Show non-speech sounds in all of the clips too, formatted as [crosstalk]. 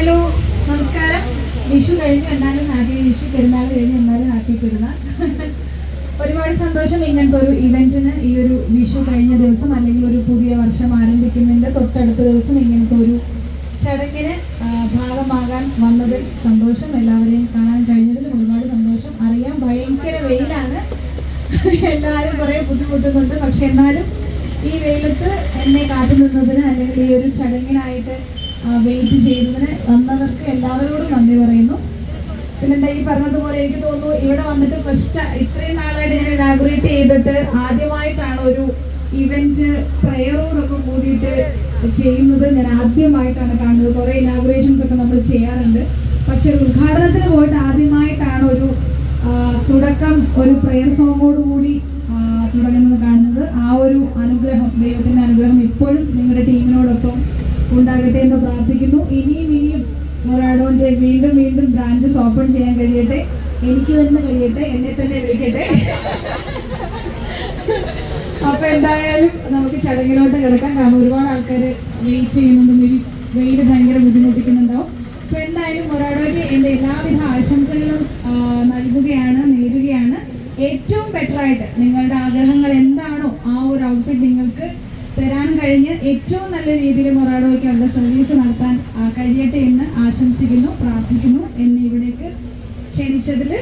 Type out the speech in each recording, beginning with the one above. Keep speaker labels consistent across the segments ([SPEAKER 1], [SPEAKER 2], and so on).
[SPEAKER 1] Hello നമസ്കാരം. വിഷു കഴിഞ്ഞു എന്നാലും ഹാപ്പി വിഷു. പെരുന്നാൾ കഴിഞ്ഞു എന്നാലും ഹാപ്പി പെരുന്നാൾ. [laughs] ഒരുപാട് സന്തോഷം ഇങ്ങനത്തെ ഒരു ഇവന്റിന് ഈ ഒരു വിഷു കഴിഞ്ഞ ദിവസം അല്ലെങ്കിൽ ഒരു പുതിയ വർഷം ആരംഭിക്കുന്നതിന്റെ തൊട്ടടുത്ത ദിവസം ഇങ്ങനത്തെ ഒരു ചടങ്ങിന് ഭാഗമാകാൻ വന്നതിൽ സന്തോഷം. എല്ലാവരെയും കാണാൻ കഴിഞ്ഞതിലും ഒരുപാട് സന്തോഷം. അറിയാം ഭയങ്കര വെയിലാണ്. [laughs] എല്ലാവരും കുറെ ബുദ്ധിമുട്ടുന്നുണ്ട്. പക്ഷെ എന്നാലും ഈ വെയിലത്ത് എന്നെ കാത്തു നിന്നതിന് അല്ലെങ്കിൽ ഈ ഒരു ചടങ്ങിനായിട്ട് വെയിറ്റ് ചെയ്തതിന് വന്നവർക്ക് എല്ലാവരോടും നന്ദി പറയുന്നു. പിന്നെന്താ ഈ പറഞ്ഞതുപോലെ എനിക്ക് തോന്നുന്നു ഇവിടെ വന്നിട്ട് ഫസ്റ്റ് ഇത്രയും നാളായിട്ട് ഞാൻ ഇനാഗുറേറ്റ് ചെയ്തിട്ട് ആദ്യമായിട്ടാണ് ഒരു ഇവന്റ് പ്രയറോടൊക്കെ കൂടിയിട്ട് ചെയ്യുന്നത്. ഞാൻ ആദ്യമായിട്ടാണ് കാണുന്നത്. കുറേ ഇനാഗുറേഷൻസ് ഒക്കെ നമ്മൾ ചെയ്യാറുണ്ട്. പക്ഷെ ഉദ്ഘാടനത്തിന് പോയിട്ട് ആദ്യമായിട്ടാണ് ഒരു തുടക്കം ഒരു പ്രയർ സോങ്ങോട് കൂടി തുടങ്ങുന്നത് കാണുന്നത്. ആ ഒരു അനുഗ്രഹം ദൈവത്തിന്റെ അനുഗ്രഹം ഇപ്പോഴും നിങ്ങളുടെ ടീമിനോടൊപ്പം ഉണ്ടാകട്ടെ എന്ന് പ്രാർത്ഥിക്കുന്നു. ഇനിയും ഇനിയും മൊറാഡോന്റെ വീണ്ടും വീണ്ടും ബ്രാഞ്ചസ് ഓപ്പൺ ചെയ്യാൻ കഴിയട്ടെ. എനിക്ക് തന്നെ കഴിയട്ടെ എന്നെ തന്നെ വിളിക്കട്ടെ. അപ്പൊ എന്തായാലും നമുക്ക് ചടങ്ങിലോട്ട് കിടക്കാം. കാരണം ഒരുപാട് ആൾക്കാര് വെയിറ്റ് ചെയ്യുന്നുണ്ട്. വെയിൽ ഭയങ്കര ബുദ്ധിമുട്ടിക്കുന്നുണ്ടാവും. സോ എന്തായാലും മൊറാഡോയ്ക്ക് എന്റെ എല്ലാവിധ ആശംസകളും നൽകുകയാണ് നേരുകയാണ്. ഏറ്റവും ബെറ്ററായിട്ട് നിങ്ങളുടെ ആഗ്രഹങ്ങൾ എന്താണോ ആ ഒരു ഔട്ട്ഫിറ്റ് നിങ്ങൾക്ക് തരാൻ കഴിഞ്ഞ് ഏറ്റവും നല്ല രീതിയിൽ മൊറാഡോയ്ക്ക് അവരുടെ സർവീസ് നടത്താൻ കഴിയട്ടെ എന്ന് ആശംസിക്കുന്നു പ്രാർത്ഥിക്കുന്നു. എന്നെ ഇവിടേക്ക് ക്ഷണിച്ചതിൽ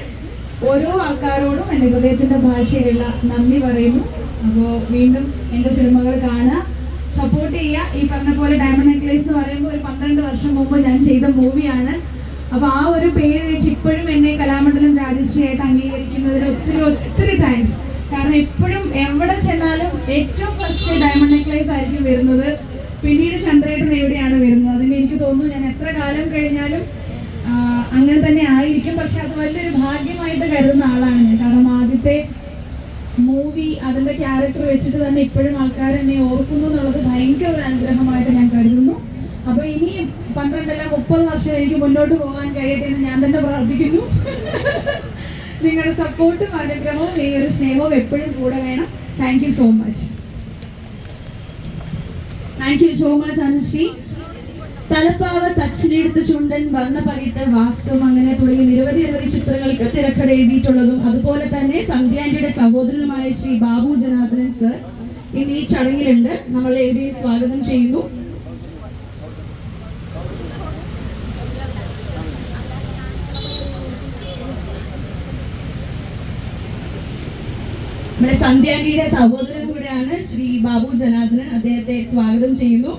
[SPEAKER 1] ഓരോ ആൾക്കാരോടും എന്റെ ഹൃദയത്തിന്റെ ഭാഷയിലുള്ള നന്ദി പറയുന്നു. അപ്പോൾ വീണ്ടും എന്റെ സിനിമകൾ കാണുക സപ്പോർട്ട് ചെയ്യുക. ഈ പറഞ്ഞ പോലെ ഡയമണ്ട് നെക്ലേസ് എന്ന് പറയുമ്പോൾ ഒരു പന്ത്രണ്ട് വർഷം മുമ്പ് ഞാൻ ചെയ്ത മൂവിയാണ്. അപ്പോൾ ആ ഒരു പേര് വെച്ച് ഇപ്പോഴും എന്നെ കലാമണ്ഡലം രാജശ്രീ ആയിട്ട് അംഗീകരിക്കുന്നതിന് ഒത്തിരി ഒത്തിരി താങ്ക്സ് കാരണം എപ്പോഴും എവിടെ ചെന്നാലും ഏറ്റവും ഫസ്റ്റ് ഡയമണ്ട് നെക്ലേസ് ആയിരിക്കും വരുന്നത്. പിന്നീട് ചന്ദ്രേട്ടൻ എവിടെയാണ് വരുന്നത്? അതിന് എനിക്ക് തോന്നുന്നു ഞാൻ എത്ര കാലം കഴിഞ്ഞാലും അങ്ങനെ തന്നെ ആയിരിക്കും. പക്ഷെ അത് വലിയൊരു ഭാഗ്യമായിട്ട് കരുതുന്ന ആളാണ് ഞാൻ. കാരണം ആദ്യത്തെ മൂവി അതിന്റെ ക്യാരക്ടർ വെച്ചിട്ട് തന്നെ ഇപ്പോഴും ആൾക്കാർ എന്നെ ഓർക്കുന്നു എന്നുള്ളത് ഭയങ്കര ഒരു അനുഗ്രഹമായിട്ട് ഞാൻ കരുതുന്നു. അപ്പൊ ഇനി പന്ത്രണ്ടല്ല മുപ്പത് വർഷം എനിക്ക് മുന്നോട്ട് പോകാൻ കഴിയട്ടെ എന്ന് ഞാൻ തന്നെ പ്രാർത്ഥിക്കുന്നു. [laughs] നിങ്ങളുടെ സപ്പോർട്ടും അനുഗ്രഹവും ഈ ഒരു സ്നേഹവും എപ്പോഴും കൂടെ വേണം. Thank you so much
[SPEAKER 2] thank you so much Anushree. തലപ്പാവ് തച്ചിനെടുത്ത് ചുണ്ടൻ വർണപ്പകിട്ട് വാസ്തവം അങ്ങനെ തുടങ്ങി നിരവധി നിരവധി ചിത്രങ്ങൾക്ക് തിരക്കഥ എഴുതിയിട്ടുള്ളതും അതുപോലെ തന്നെ സന്ധ്യാന്റിയുടെ സഹോദരനുമായ ശ്രീ ബാബു ജനാർദ്ദനൻ സർ ഇന്ന് ഈ ചടങ്ങിലുണ്ട്. നമ്മളെ ഏവരെയും സ്വാഗതം ചെയ്യുന്നു. നമ്മുടെ സന്ധ്യാന്റിയുടെ സഹോദരൻ കൂടെയാണ് ശ്രീ ബാബു ജനാർദ്ദനൻ. അദ്ദേഹത്തെ സ്വാഗതം ചെയ്യുന്നു.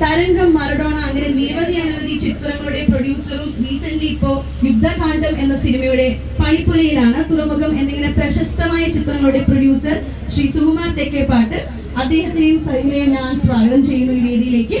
[SPEAKER 2] തരംഗം മറഡോണ അങ്ങനെ നിരവധി അനവധി ചിത്രങ്ങളുടെ പ്രൊഡ്യൂസറും റീസെന്റ് ഇപ്പോ യുദ്ധകാന്ഡം എന്ന സിനിമയുടെ പണിപ്പുരയിലാണ്. തുറമുഖം എന്നിങ്ങനെ പ്രശസ്തമായ ചിത്രങ്ങളുടെ പ്രൊഡ്യൂസർ ശ്രീ സുകുമാർ തെക്കേപ്പാട്ട്. അദ്ദേഹത്തിനെയും സൈമയെ ഞാൻ സ്വാഗതം ചെയ്യുന്നു ഈ വേദിയിലേക്ക്.